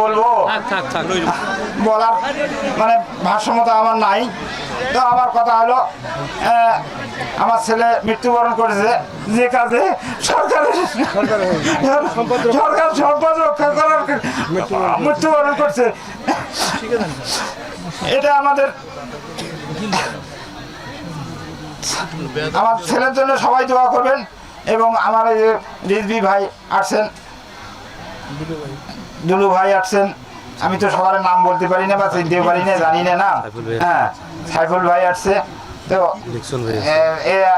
বলব? থাক থাক বলার মানে ভারসাম্যতা আমার নাই। তো আমার কথা হলো আমার ছেলে মৃত্যুবরণ করেছে যে কাজে সরকারের সরকার সম্পদ রক্ষা করার মৃত্যুবরণ করছে। এটা আমাদের আমার ছেলের জন্য সবাই দোয়া করবেন এবং আমার এই যে রিজবি ভাই আসছেন দুলু ভাই আসছেন আমি তো সবার নাম বলতে পারি না বা চিনতে পারি না জানি না না। হ্যাঁ সাইফুল ভাই আসছে তো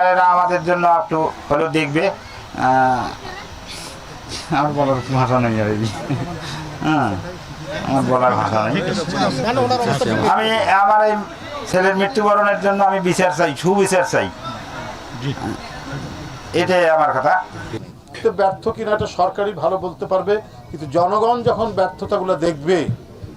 এরা আমাদের জন্য একটু হলেও দেখবে। আমার বলার ভাষা নেই আর হ্যাঁ আমার বলার ভাষা নেই। আমি আমার এই ছেলের মৃত্যুবরণের জন্য আমি বিচার চাই সুবিচার চাই। এটাই আমার কথা। ব্যর্থ কিনা এটা সরকারই ভালো বলতে পারবে, কিন্তু জনগণ যখন ব্যর্থতাগুলো দেখবে,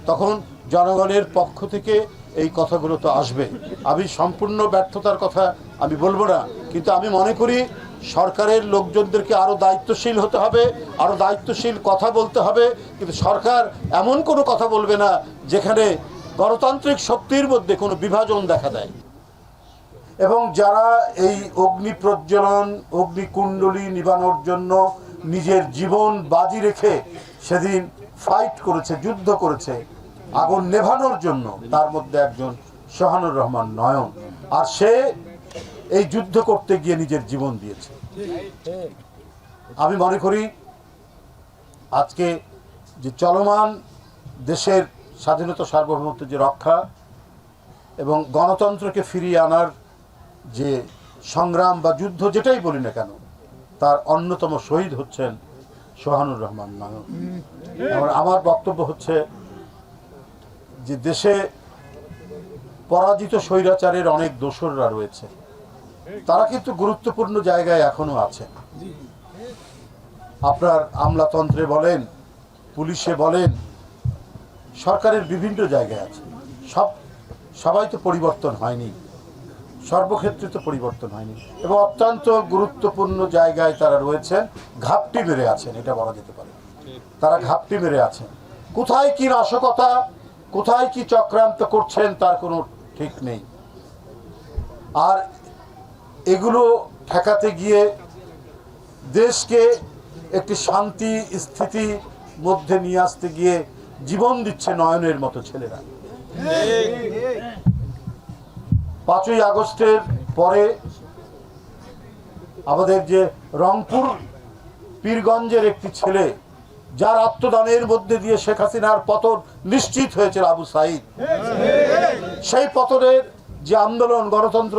তখন জনগণের পক্ষ থেকে এই কথাগুলো তো আসবে। আমি সম্পূর্ণ ব্যর্থতার কথা আমি বলব না, কিন্তু আমি মনে করি সরকারের লোকজনদেরকে আরও দায়িত্বশীল হতে হবে আরও দায়িত্বশীল কথা বলতে হবে, কিন্তু সরকার এমন কোনো কথা বলবে না যেখানে গণতান্ত্রিক শক্তির মধ্যে কোনো বিভাজন দেখা দেয়। এবং যারা এই অগ্নি প্রজ্বলন অগ্নিকুণ্ডলী নিবানোর জন্য নিজের জীবন বাজি রেখে সেদিন ফাইট করেছে, যুদ্ধ করেছে, আগুন নেভানোর জন্য, তার মধ্যে একজন সোহানুর রহমান নয়ন। আর সে এই যুদ্ধ করতে গিয়ে নিজের জীবন দিয়েছে। আমি মনে করি, আজকে যে চলমান দেশের স্বাধীনতা সার্বভৌমত্ব যে রক্ষা এবং গণতন্ত্রকে ফিরিয়ে আনার যে সংগ্রাম বা যুদ্ধ যেটাই বলি না কেন, তার অন্যতম শহীদ হচ্ছেন সোহানুর রহমান এবং আমার বক্তব্য হচ্ছে যে দেশে পরাজিত স্বৈরাচারের অনেক দোসররা রয়েছে। তারা কিন্তু গুরুত্বপূর্ণ জায়গায় এখনও আছে আপনার আমলাতন্ত্রে বলেন, পুলিশে বলেন, সরকারের বিভিন্ন জায়গায় আছে। সব, সবাই তো পরিবর্তন হয়নি। সর্বক্ষেত্রে তো পরিবর্তন হয়নি এবং অত্যন্ত গুরুত্বপূর্ণ জায়গায় তারা রয়েছেন ঘাপটি মেরে আছেন, এটা বলা যেতে পারে। তারা ঘাপটি মেরে আছেন। কোথায় কি নাশকতা, কোথায় কি চক্রান্ত করছেন তার কোনো ঠিক নেই। আর এগুলো ঠেকাতে গিয়ে দেশকে একটি শান্তি স্থিতি মধ্যে নিয়ে আসতে গিয়ে জীবন দিচ্ছে নয়নের মতো ছেলেরা। পাঁচই আগস্টের পরে আমাদের যে রংপুর পীরগঞ্জের একটি ছেলে, যার আত্মদানের মধ্যে দিয়ে শেখ হাসিনার পতন নিশ্চিত হয়েছে আবু সাইদ। সেই পতনের যে আন্দোলন, গণতন্ত্র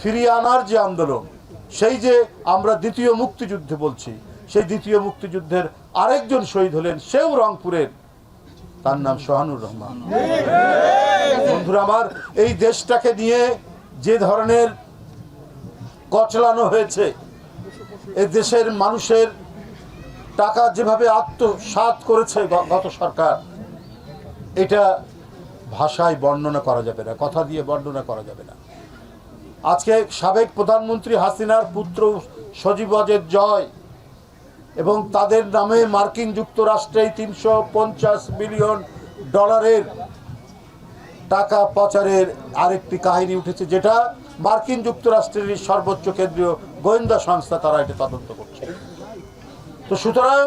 ফিরিয়ে আনার যে আন্দোলন, সেই যে আমরা দ্বিতীয় মুক্তিযুদ্ধে বলছি, সেই দ্বিতীয় মুক্তিযুদ্ধের আরেকজন শহীদ হলেন সেও রংপুরের তার নাম সোহানুর রহমান। বন্ধুরা আমার, এই দেশটাকে নিয়ে যে ধরনের কচলানো হয়েছে, এ দেশের মানুষের টাকা যেভাবে আত্মসাৎ করেছে গত সরকার, এটা ভাষায় বর্ণনা করা যাবে না, কথা দিয়ে বর্ণনা করা যাবে না। আজকে সাবেক প্রধানমন্ত্রী হাসিনার পুত্র সজীব অজের জয় এবং তাদের নামে মার্কিন যুক্তরাষ্ট্রে তিনশো পঞ্চাশ মিলিয়ন ডলারের টাকা পাচারের আরেকটি কাহিনী উঠেছে, যেটা মার্কিন যুক্তরাষ্ট্রের সর্বোচ্চ কেন্দ্রীয় গোয়েন্দা সংস্থা তারা এটি তদন্ত করছে। তো সুতরাং